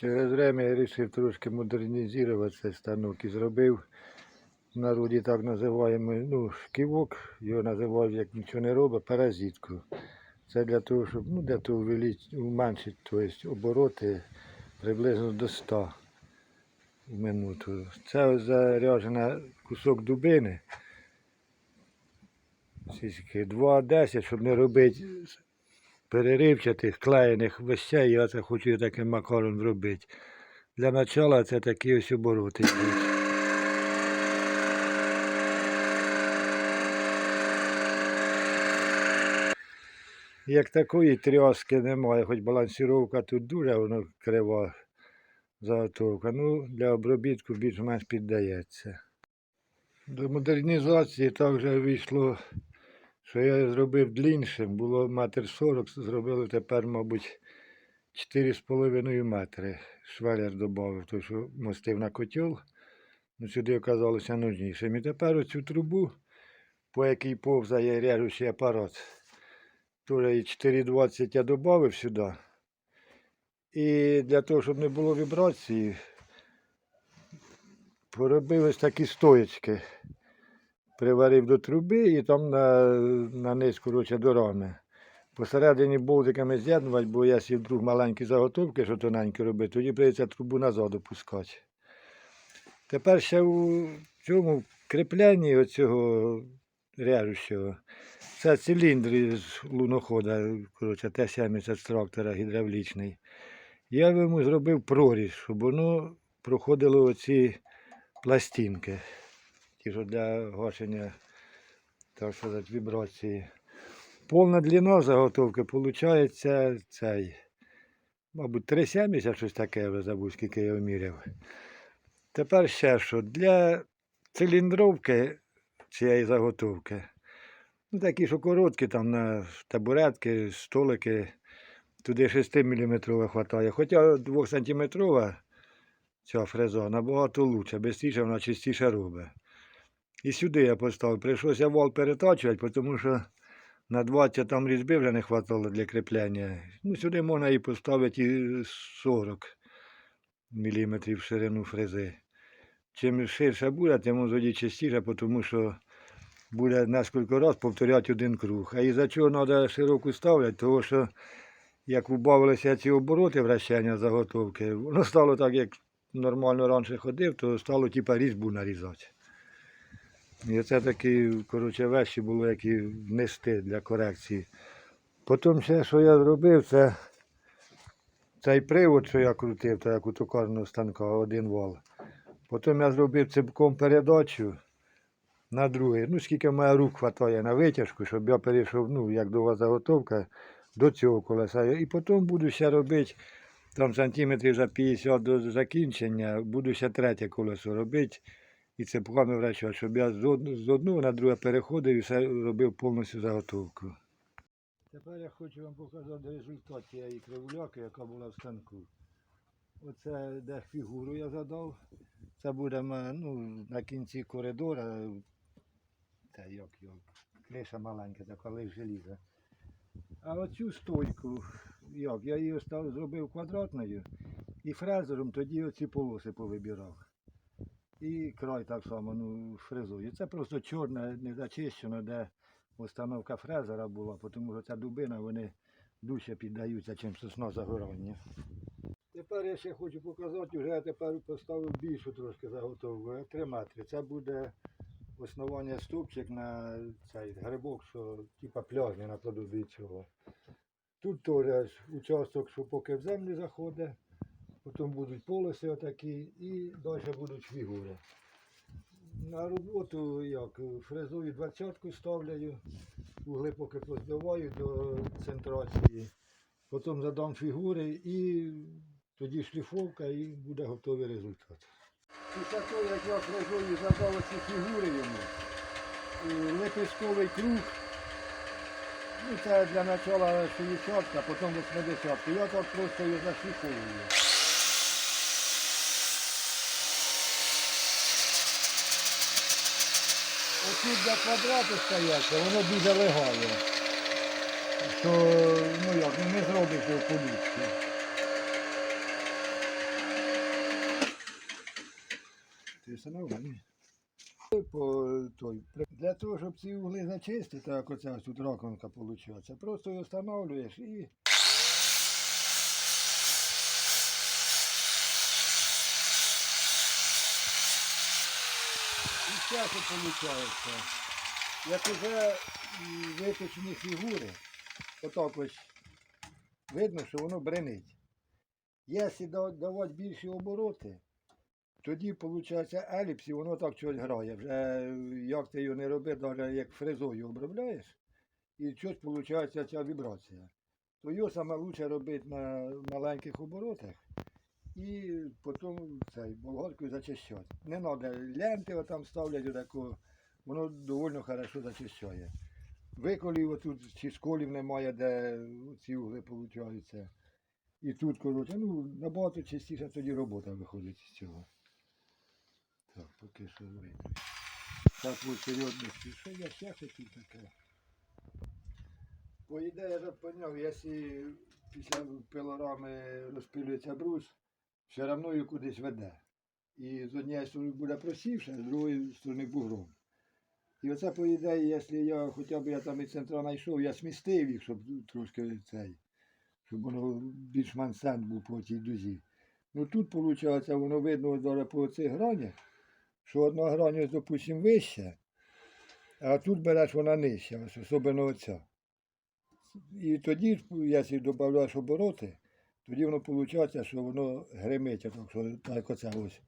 Через время я вирішив трошки модернізувати цей станок і зробив в народі так називаємо, ну, шківок, його називають, як нічого не робить, паразитку. Це для того, щоб ну, для того уменшити тобто, обороти приблизно до 100 в минуту. Це ось заряджена кусок дубини. Скільки? 2,10, щоб не робити переривчатих, клеєних вещей, я це хочу таким макаром зробити. Для начала це такі ось обороти. Як такої тряски немає, хоч балансіровка тут дуже воно крива заготовка. Ну, для обробітку більш-менш піддається. До модернізації також вийшло, що я зробив дліншим, було метр сорок, зробили тепер, мабуть, 4,5 метри. Швелер додав, той, що мостив на котел, ну сюди оказалося нужнішим. І тепер оцю трубу, по якій повзає режучий апарат, Тоже і 4,20 я додав сюди. І для того, щоб не було вібрації, поробив ось такі стоєчки. Приварив до труби і там на, на низ, коротше, до. Посередині болтиками з'єднувати, бо якщо вдруг маленькі заготовки, що тоненькі робити, тоді прийдеться трубу назад опускати. Тепер ще у цьому кріпленні оцього режущого. Це циліндр з лунохода, коротше, Т-70 з трактора гідравлічний. Я йому зробив проріз, щоб воно проходило оці пластинки. Ті, що для гашення, так сказати, вібрації. Повна длина заготовки виходить цей, мабуть, 3,70 щось таке, я вже забув, скільки я виміряв. Тепер ще що, для циліндровки цієї заготовки. Ну, такі, що короткі, там на табуретки, столики, туди 6 мм вистачає. Хоча 2 см ця фреза набагато лучше, швидше вона чистіше робить. І сюди я поставив. Прийшлося вал перетачувати, тому що на 20 там різьби вже не вистачало для кріплення. Ну, сюди можна і поставити і 40 мм ширину фрези. Чим ширше буде, тим воно частіше, тому що буде нескільки разів повторяти один круг. А із-за чого треба широку ставляти, тому що як убавилися ці обороти вращення заготовки, воно стало так, як нормально раніше ходив, то стало типа різьбу нарізати. І це такі, коротше, вещі було, які внести для корекції. Потім ще, що я зробив, це цей привод, що я крутив, то як у токарного станка, один вал. Потім я зробив ципком передачу на другий. Ну, скільки мене рук хватає на витяжку, щоб я перейшов, ну, як довга заготовка, до цього колеса. І потім буду ще робити, там сантиметрів за 50 до закінчення, буду ще третє колесо робити. І цепками вращати, щоб я з одного на друге переходив і все робив повністю заготовку. Тепер я хочу вам показати результат цієї кривуляки, яка була в станку. Оце де фігуру я задав. Це буде ну, на кінці коридора. Та як його, криша маленька, така лише желіза. А оцю стойку, як, я її зробив квадратною і фрезером тоді оці полоси повибирав. І край так само, ну, фрезою. Це просто чорне, не зачищено, де установка фрезера була, тому що ця дубина, вони дужче піддаються, чим сосна загорання. Тепер я ще хочу показати, вже я тепер поставив більшу трошки заготовку, 3 метри. Це буде основання стовпчик на цей грибок, що типа пляжний наподобі цього. Тут теж участок, що поки в землю заходить, потім будуть полоси отакі і далі будуть фігури. На роботу як фрезую двадцятку ставляю, угли поки позбиваю до центрації, потім задам фігури і тоді шліфовка і буде готовий результат. Після того, як я фрезою задав ці фігури йому, е, лепестковий круг, ну це для начала 60, а потім 80. Я так просто його зашліфовую. Отут для квадрату стояться, воно дуже легає. Що, ну як, ну не зробиш його полічку. Ти встановлені. Для того, щоб ці вугли зачистити, так оця тут раконка виходить, просто її встановлюєш і Зараз виходить, як уже виточені фігури, отак ось видно, що воно бренить. Якщо давати більші обороти, тоді виходить еліпс, і воно так щось грає. Вже е, як ти його не роби, навіть як фрезою обробляєш, і щось виходить ця вібрація. То його саме краще робити на маленьких оборотах і потім цей болгаркою зачищати. Не треба ленти там ставлять отаку, воно доволі хорошо зачищає. Виколів отут чи сколів немає, де ці угли получаються. І тут, коротше, ну, набагато частіше тоді робота виходить з цього. Так, поки що вийду. Так, ось серйозності. Що я ще хотів таке? По ідеї, я якщо після пилорами розпилюється брус, все одно її кудись веде. І з однієї сторони буде просівше, з другої сторони бугром. І оце, по ідеї, якщо я хоча б я там і центра знайшов, я смістив їх, щоб трошки цей, щоб воно більш-менш сен був по цій дузі. Ну тут, виходить, воно видно зараз по цих гранях, що одна грань, ось, допустим, вища, а тут береш вона нижча, особливо оця. І тоді, якщо додаєш обороти, тоді воно виходить, що воно гримить, так що так оце ось.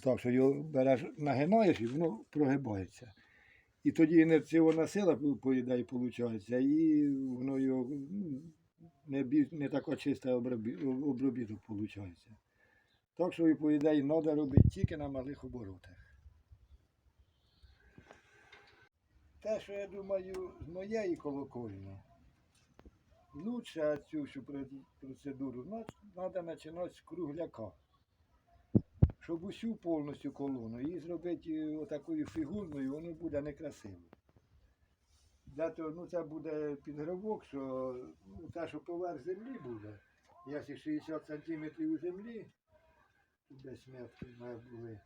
Так що його береш, нагинаєш і воно прогибається. І тоді інерційна сила, по ідеї, виходить, і воно його ну, не, не така чиста обробіток виходить. Так що, і, по ідеї, треба робити тільки на малих оборотах. Те, що я думаю, з моєї колокольні, лучше цю всю процедуру треба починати з кругляка. Щоб усю повністю колону її зробити е, отакою фігурною, воно буде некрасиво. Для ну це буде підгравок, що ну, те, що поверх землі буде, якщо 60 см у землі, тут десь метки були,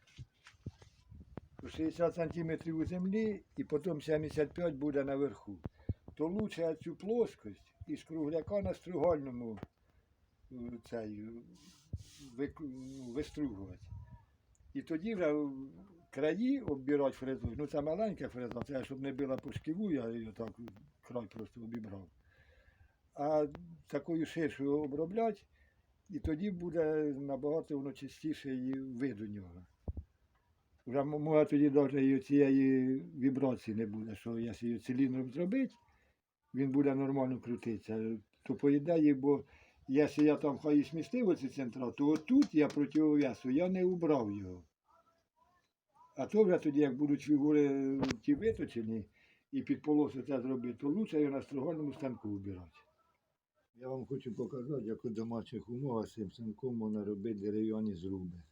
60 см у землі і потім 75 буде наверху. То лучше цю плоскость із кругляка на стругальному е, цей, вистругувати. І тоді вже краї оббирати фрезою. Ну це маленька фреза, це щоб не била по шківу, я її так край просто обібрав. А такою ширшою обробляти, і тоді буде набагато воно чистіше і вид у нього. Вже може тоді навіть і цієї вібрації не буде, що якщо її циліндром зробити, він буде нормально крутитися. То по бо якщо я там хай і смістив оці центра, то отут я противовесу, я не убрав його. А то вже тоді, як будуть фігури е, ті виточені і під полосу це зробити, то лучше його на строгольному станку вбирати. Я вам хочу показати, як у домашніх умовах цим станком можна робити дерев'яні зруби.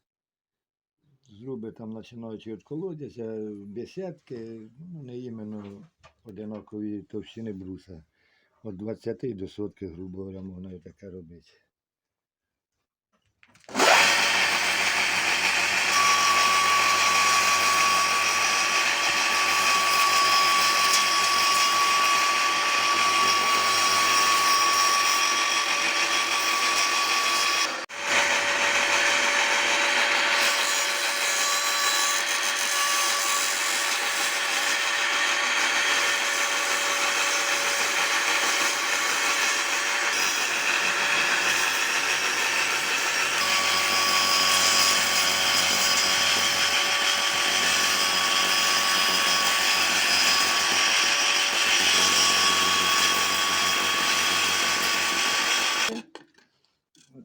Зруби там починаючи від колодязя, бесідки, ну не іменно одинакові товщини бруса. От 20 до сотки, грубо говоря, можна і таке робити.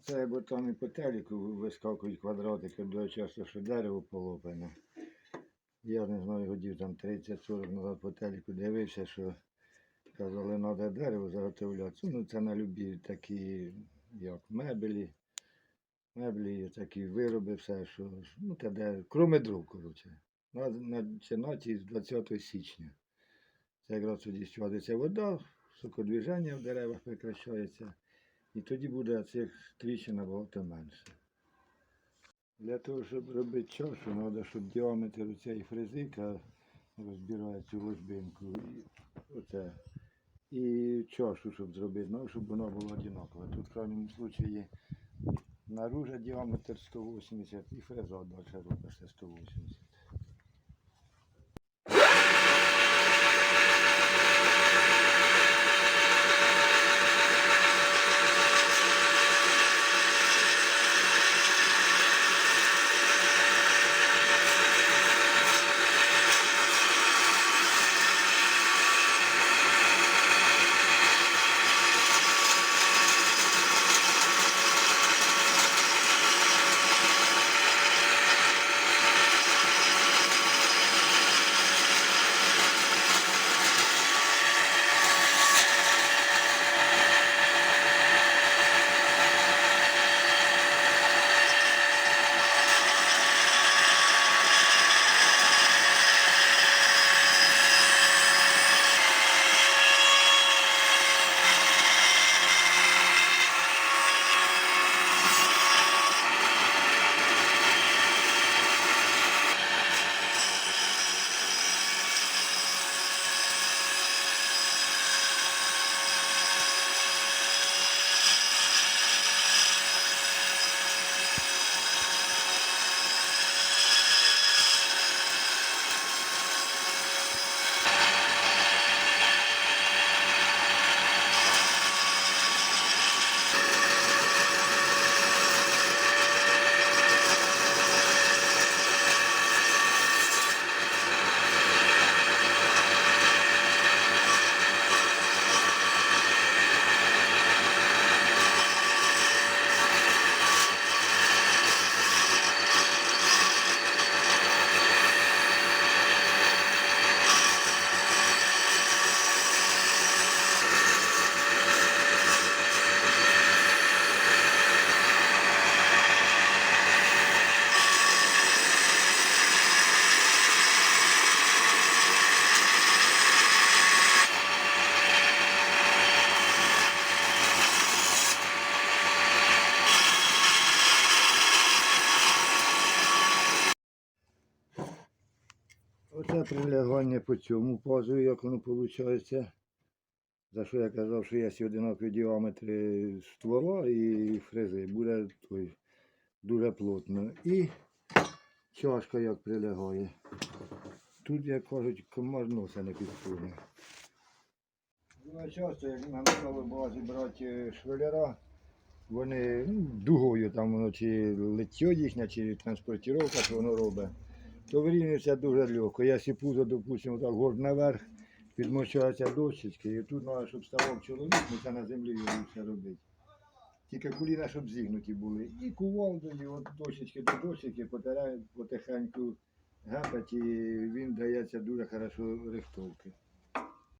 Оце бо телеку вискакують квадратики, дуже часто, що дерево полопане. Я не знаю, годів там 30-40 назад по телеку дивився, що казали, треба дерево заготовляти. Ну, це на любі такі, як меблі, меблі, такі вироби, все, що, ну, те де, кроме дров, коротше. На, починати з 20 січня. Це якраз тоді стягується вода, сокодвіження в деревах прекращається. І тоді буде цих тріщин набагато менше. Для того, щоб робити чашу, треба, щоб діаметр цієї фрезика розбирає цю ложбинку. І, оце. і чашу, щоб зробити, ну, щоб вона була одинакова. Тут в крайньому випадку наружа діаметр 180 і фреза далі робить ще 180. Оце прилягання по цьому пазу, як воно виходить. За що я казав, що є одинакові діаметри ствола і фрези. Буде той, дуже плотно. І чашка як прилягає. Тут, як кажуть, комар носа не підсуне. Часто, як на базі брати швеляра, вони ну, дугою там воно чи лиття їхня, чи транспортировка, що воно робить то вирівнюється дуже легко. Якщо пузо, допустимо, так горд наверх, підмочуються дощечки, і тут треба, щоб ставав чоловік, ми це на землі його все робити. Тільки коліна, щоб зігнуті були. І кувалдою, от дощечки до дощечки потихеньку гапать, і він дається дуже хорошо рихтовки.